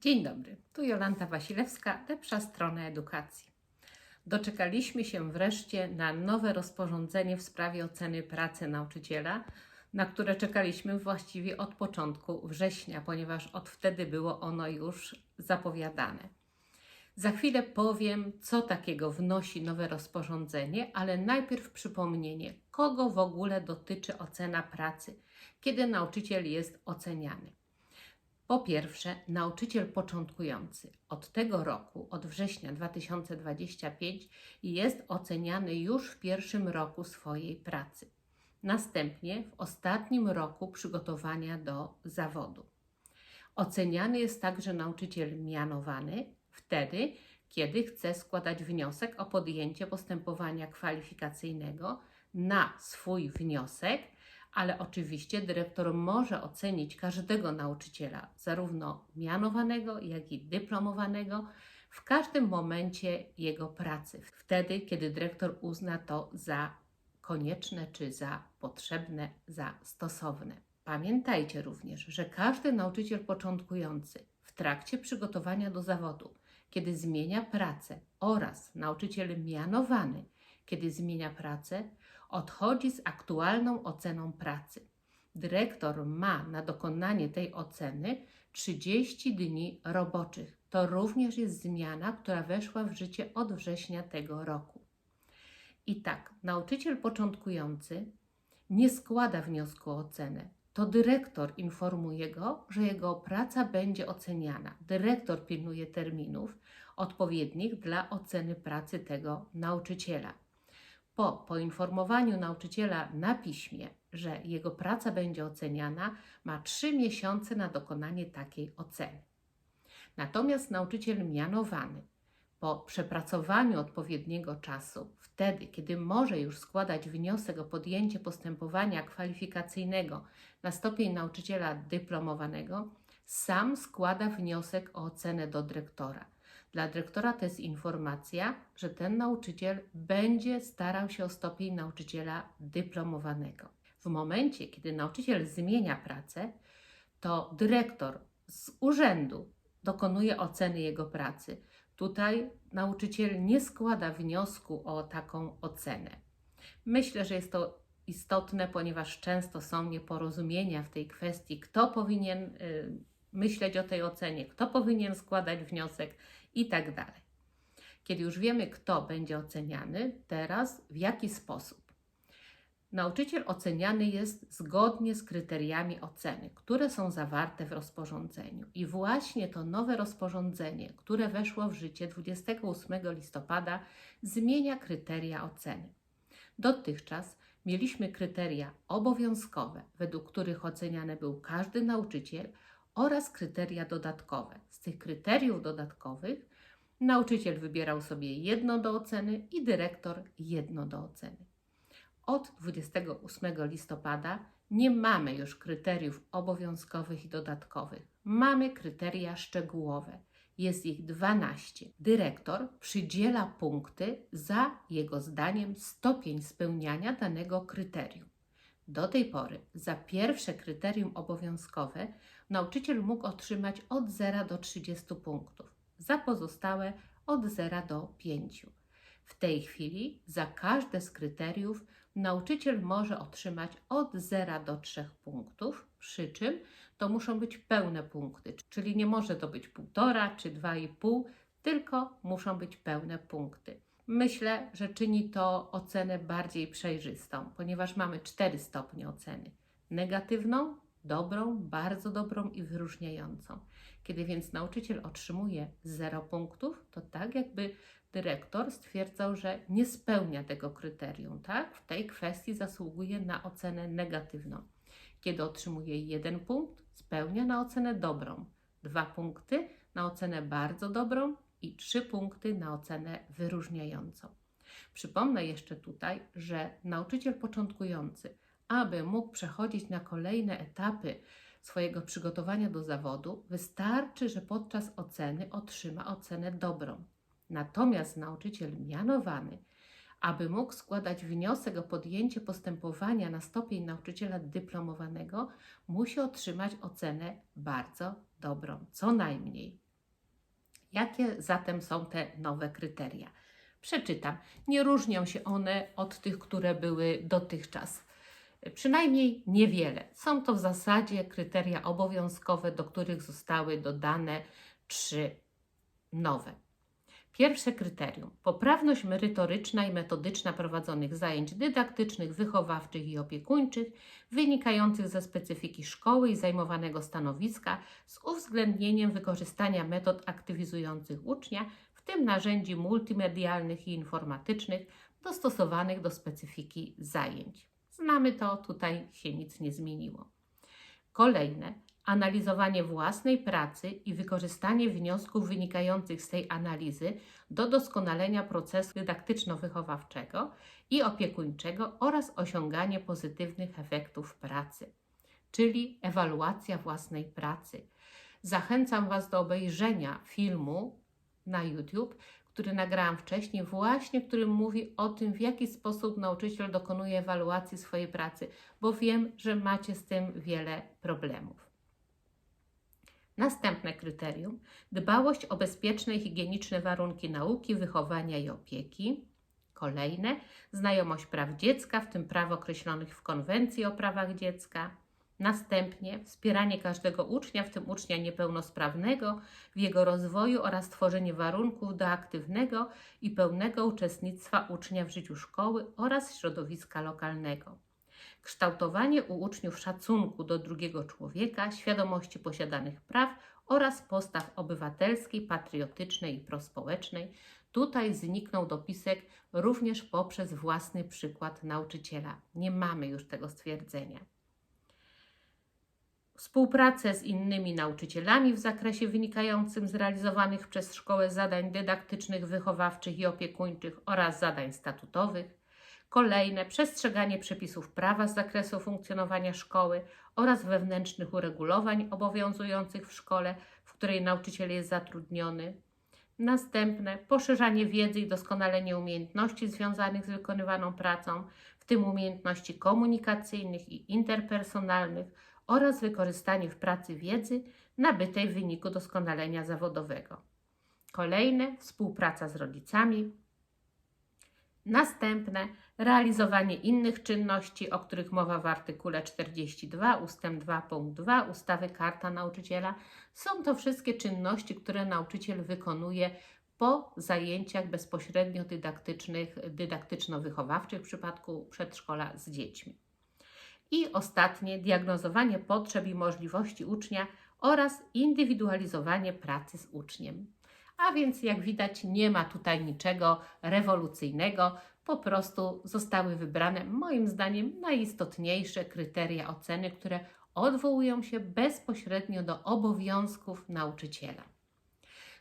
Dzień dobry, tu Jolanta Wasilewska, lepsza strona edukacji. Doczekaliśmy się wreszcie na nowe rozporządzenie w sprawie oceny pracy nauczyciela, na które czekaliśmy właściwie od początku września, ponieważ od wtedy było ono już zapowiadane. Za chwilę powiem, co takiego wnosi nowe rozporządzenie, ale najpierw przypomnienie, kogo w ogóle dotyczy ocena pracy, kiedy nauczyciel jest oceniany. Po pierwsze, nauczyciel początkujący od tego roku, od września 2025, jest oceniany już w pierwszym roku swojej pracy. Następnie w ostatnim roku przygotowania do zawodu. Oceniany jest także nauczyciel mianowany wtedy, kiedy chce składać wniosek o podjęcie postępowania kwalifikacyjnego na swój wniosek ale oczywiście dyrektor może ocenić każdego nauczyciela, zarówno mianowanego, jak i dyplomowanego, w każdym momencie jego pracy, wtedy, kiedy dyrektor uzna to za konieczne czy za potrzebne, za stosowne. Pamiętajcie również, że każdy nauczyciel początkujący w trakcie przygotowania do zawodu, kiedy zmienia pracę oraz nauczyciel mianowany, kiedy zmienia pracę, odchodzi z aktualną oceną pracy. Dyrektor ma na dokonanie tej oceny 30 dni roboczych. To również jest zmiana, która weszła w życie od września tego roku. I tak, nauczyciel początkujący nie składa wniosku o ocenę. To dyrektor informuje go, że jego praca będzie oceniana. Dyrektor pilnuje terminów odpowiednich dla oceny pracy tego nauczyciela po poinformowaniu nauczyciela na piśmie, że jego praca będzie oceniana, ma trzy miesiące na dokonanie takiej oceny. Natomiast nauczyciel mianowany po przepracowaniu odpowiedniego czasu, wtedy, kiedy może już składać wniosek o podjęcie postępowania kwalifikacyjnego na stopień nauczyciela dyplomowanego, sam składa wniosek o ocenę do dyrektora dla dyrektora to jest informacja, że ten nauczyciel będzie starał się o stopień nauczyciela dyplomowanego. W momencie, kiedy nauczyciel zmienia pracę, to dyrektor z urzędu dokonuje oceny jego pracy. Tutaj nauczyciel nie składa wniosku o taką ocenę. Myślę, że jest to istotne, ponieważ często są nieporozumienia w tej kwestii, kto powinien y, myśleć o tej ocenie, kto powinien składać wniosek i tak dalej. Kiedy już wiemy, kto będzie oceniany, teraz w jaki sposób. Nauczyciel oceniany jest zgodnie z kryteriami oceny, które są zawarte w rozporządzeniu. I właśnie to nowe rozporządzenie, które weszło w życie 28 listopada, zmienia kryteria oceny. Dotychczas mieliśmy kryteria obowiązkowe, według których oceniany był każdy nauczyciel, oraz kryteria dodatkowe. Z tych kryteriów dodatkowych nauczyciel wybierał sobie jedno do oceny i dyrektor jedno do oceny. Od 28 listopada nie mamy już kryteriów obowiązkowych i dodatkowych. Mamy kryteria szczegółowe. Jest ich 12. Dyrektor przydziela punkty za jego zdaniem stopień spełniania danego kryterium. Do tej pory za pierwsze kryterium obowiązkowe nauczyciel mógł otrzymać od 0 do 30 punktów, za pozostałe od 0 do 5. W tej chwili za każde z kryteriów nauczyciel może otrzymać od 0 do 3 punktów, przy czym to muszą być pełne punkty, czyli nie może to być 1,5 czy 2,5, tylko muszą być pełne punkty. Myślę, że czyni to ocenę bardziej przejrzystą, ponieważ mamy cztery stopnie oceny: negatywną, dobrą, bardzo dobrą i wyróżniającą. Kiedy więc nauczyciel otrzymuje 0 punktów, to tak jakby dyrektor stwierdzał, że nie spełnia tego kryterium, tak? W tej kwestii zasługuje na ocenę negatywną. Kiedy otrzymuje 1 punkt, spełnia na ocenę dobrą, 2 punkty na ocenę bardzo dobrą i 3 punkty na ocenę wyróżniającą. Przypomnę jeszcze tutaj, że nauczyciel początkujący, aby mógł przechodzić na kolejne etapy swojego przygotowania do zawodu, wystarczy, że podczas oceny otrzyma ocenę dobrą. Natomiast nauczyciel mianowany, aby mógł składać wniosek o podjęcie postępowania na stopień nauczyciela dyplomowanego, musi otrzymać ocenę bardzo dobrą, co najmniej. Jakie zatem są te nowe kryteria? Przeczytam. Nie różnią się one od tych, które były dotychczas. Przynajmniej niewiele. Są to w zasadzie kryteria obowiązkowe, do których zostały dodane trzy nowe. Pierwsze kryterium: poprawność merytoryczna i metodyczna prowadzonych zajęć dydaktycznych, wychowawczych i opiekuńczych, wynikających ze specyfiki szkoły i zajmowanego stanowiska, z uwzględnieniem wykorzystania metod aktywizujących ucznia, w tym narzędzi multimedialnych i informatycznych, dostosowanych do specyfiki zajęć. Znamy to, tutaj się nic nie zmieniło. Kolejne analizowanie własnej pracy i wykorzystanie wniosków wynikających z tej analizy do doskonalenia procesu dydaktyczno-wychowawczego i opiekuńczego oraz osiąganie pozytywnych efektów pracy, czyli ewaluacja własnej pracy. Zachęcam Was do obejrzenia filmu na YouTube, który nagrałam wcześniej, właśnie który mówi o tym, w jaki sposób nauczyciel dokonuje ewaluacji swojej pracy, bo wiem, że macie z tym wiele problemów. Następne kryterium: dbałość o bezpieczne i higieniczne warunki nauki, wychowania i opieki. Kolejne: znajomość praw dziecka, w tym praw określonych w Konwencji o prawach dziecka. Następnie wspieranie każdego ucznia, w tym ucznia niepełnosprawnego, w jego rozwoju oraz tworzenie warunków do aktywnego i pełnego uczestnictwa ucznia w życiu szkoły oraz środowiska lokalnego kształtowanie u uczniów szacunku do drugiego człowieka, świadomości posiadanych praw oraz postaw obywatelskiej, patriotycznej i prospołecznej. Tutaj zniknął dopisek również poprzez własny przykład nauczyciela. Nie mamy już tego stwierdzenia. Współpracę z innymi nauczycielami w zakresie wynikającym z realizowanych przez szkołę zadań dydaktycznych, wychowawczych i opiekuńczych oraz zadań statutowych Kolejne przestrzeganie przepisów prawa z zakresu funkcjonowania szkoły oraz wewnętrznych uregulowań obowiązujących w szkole, w której nauczyciel jest zatrudniony. Następne poszerzanie wiedzy i doskonalenie umiejętności związanych z wykonywaną pracą, w tym umiejętności komunikacyjnych i interpersonalnych oraz wykorzystanie w pracy wiedzy nabytej w wyniku doskonalenia zawodowego. Kolejne współpraca z rodzicami. Następne realizowanie innych czynności, o których mowa w artykule 42 ust. 2 punkt 2 ustawy Karta Nauczyciela. Są to wszystkie czynności, które nauczyciel wykonuje po zajęciach bezpośrednio dydaktycznych, dydaktyczno-wychowawczych w przypadku przedszkola z dziećmi. I ostatnie diagnozowanie potrzeb i możliwości ucznia oraz indywidualizowanie pracy z uczniem. A więc, jak widać, nie ma tutaj niczego rewolucyjnego po prostu zostały wybrane, moim zdaniem, najistotniejsze kryteria oceny, które odwołują się bezpośrednio do obowiązków nauczyciela.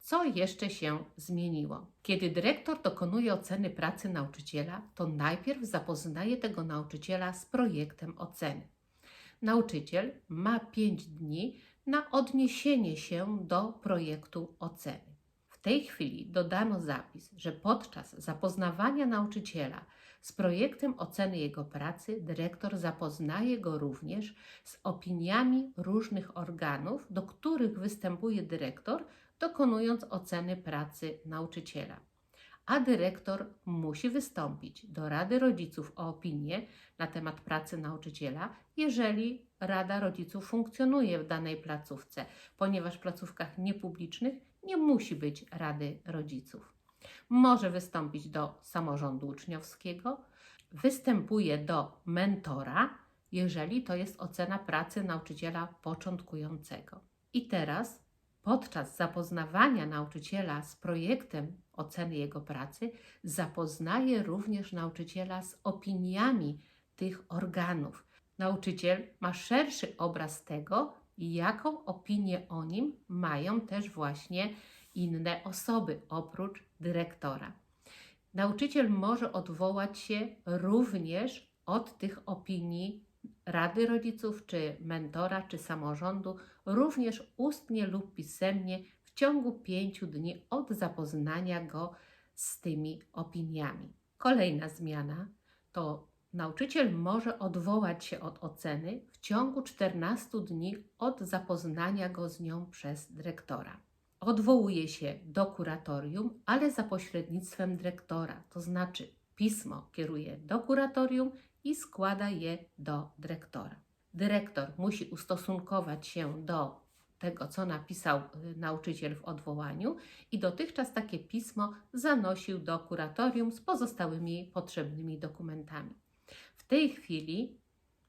Co jeszcze się zmieniło? Kiedy dyrektor dokonuje oceny pracy nauczyciela, to najpierw zapoznaje tego nauczyciela z projektem oceny. Nauczyciel ma 5 dni na odniesienie się do projektu oceny. W tej chwili dodano zapis, że podczas zapoznawania nauczyciela z projektem oceny jego pracy dyrektor zapoznaje go również z opiniami różnych organów, do których występuje dyrektor, dokonując oceny pracy nauczyciela. A dyrektor musi wystąpić do Rady Rodziców o opinię na temat pracy nauczyciela, jeżeli Rada Rodziców funkcjonuje w danej placówce, ponieważ w placówkach niepublicznych nie musi być Rady Rodziców. Może wystąpić do samorządu uczniowskiego, występuje do mentora, jeżeli to jest ocena pracy nauczyciela początkującego. I teraz, podczas zapoznawania nauczyciela z projektem oceny jego pracy, zapoznaje również nauczyciela z opiniami tych organów. Nauczyciel ma szerszy obraz tego, jaką opinię o nim mają też właśnie inne osoby oprócz dyrektora. Nauczyciel może odwołać się również od tych opinii Rady Rodziców, czy mentora, czy samorządu, również ustnie lub pisemnie w ciągu pięciu dni od zapoznania go z tymi opiniami. Kolejna zmiana to Nauczyciel może odwołać się od oceny w ciągu 14 dni od zapoznania go z nią przez dyrektora. odwołuje się do kuratorium, ale za pośrednictwem dyrektora, to znaczy pismo kieruje do kuratorium i składa je do dyrektora. Dyrektor musi ustosunkować się do tego, co napisał y, nauczyciel w odwołaniu, i dotychczas takie pismo zanosił do kuratorium z pozostałymi potrzebnymi dokumentami. W tej chwili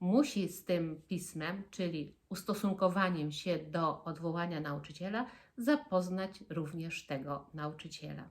musi z tym pismem, czyli ustosunkowaniem się do odwołania nauczyciela, zapoznać również tego nauczyciela.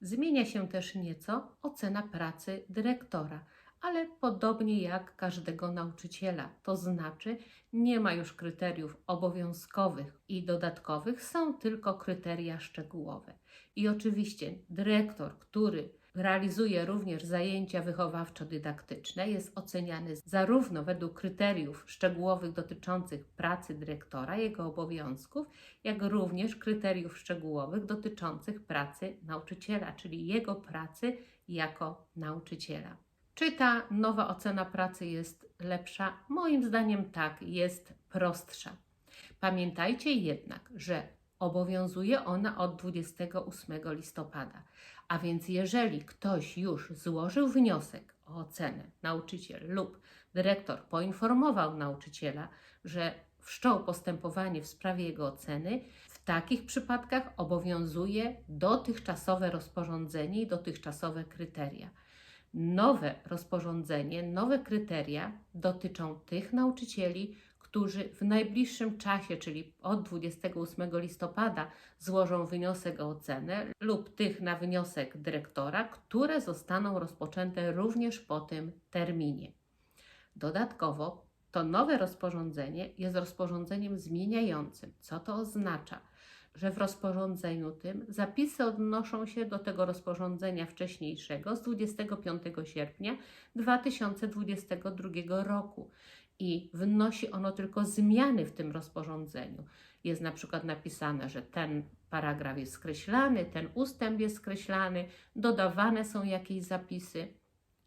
Zmienia się też nieco ocena pracy dyrektora, ale podobnie jak każdego nauczyciela, to znaczy nie ma już kryteriów obowiązkowych i dodatkowych, są tylko kryteria szczegółowe. I oczywiście dyrektor, który realizuje również zajęcia wychowawczo-dydaktyczne, jest oceniany zarówno według kryteriów szczegółowych dotyczących pracy dyrektora, jego obowiązków, jak również kryteriów szczegółowych dotyczących pracy nauczyciela, czyli jego pracy jako nauczyciela. Czy ta nowa ocena pracy jest lepsza? Moim zdaniem tak, jest prostsza. Pamiętajcie jednak, że obowiązuje ona od 28 listopada. A więc jeżeli ktoś już złożył wniosek o ocenę, nauczyciel lub dyrektor poinformował nauczyciela, że wszczął postępowanie w sprawie jego oceny, w takich przypadkach obowiązuje dotychczasowe rozporządzenie i dotychczasowe kryteria. Nowe rozporządzenie, nowe kryteria dotyczą tych nauczycieli, którzy w najbliższym czasie, czyli od 28 listopada, złożą wniosek o ocenę lub tych na wniosek dyrektora, które zostaną rozpoczęte również po tym terminie. Dodatkowo, to nowe rozporządzenie jest rozporządzeniem zmieniającym. Co to oznacza? Że w rozporządzeniu tym zapisy odnoszą się do tego rozporządzenia wcześniejszego z 25 sierpnia 2022 roku i wnosi ono tylko zmiany w tym rozporządzeniu. Jest na przykład napisane, że ten paragraf jest skreślany, ten ustęp jest skreślany, dodawane są jakieś zapisy.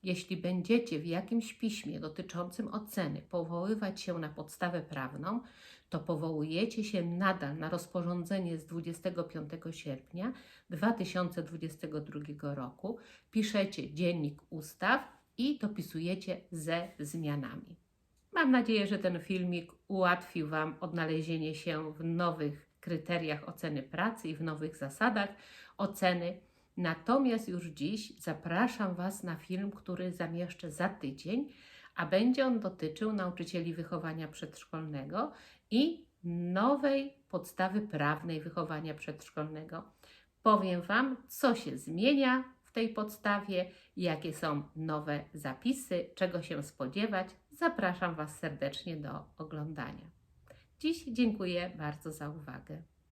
Jeśli będziecie w jakimś piśmie dotyczącym oceny powoływać się na podstawę prawną, to powołujecie się nadal na rozporządzenie z 25 sierpnia 2022 roku, piszecie dziennik ustaw i dopisujecie ze zmianami. Mam nadzieję, że ten filmik ułatwił Wam odnalezienie się w nowych kryteriach oceny pracy i w nowych zasadach oceny. Natomiast już dziś zapraszam Was na film, który zamieszczę za tydzień, a będzie on dotyczył nauczycieli wychowania przedszkolnego i nowej podstawy prawnej wychowania przedszkolnego. Powiem Wam, co się zmienia w tej podstawie, jakie są nowe zapisy, czego się spodziewać. Zapraszam Was serdecznie do oglądania. Dziś dziękuję bardzo za uwagę.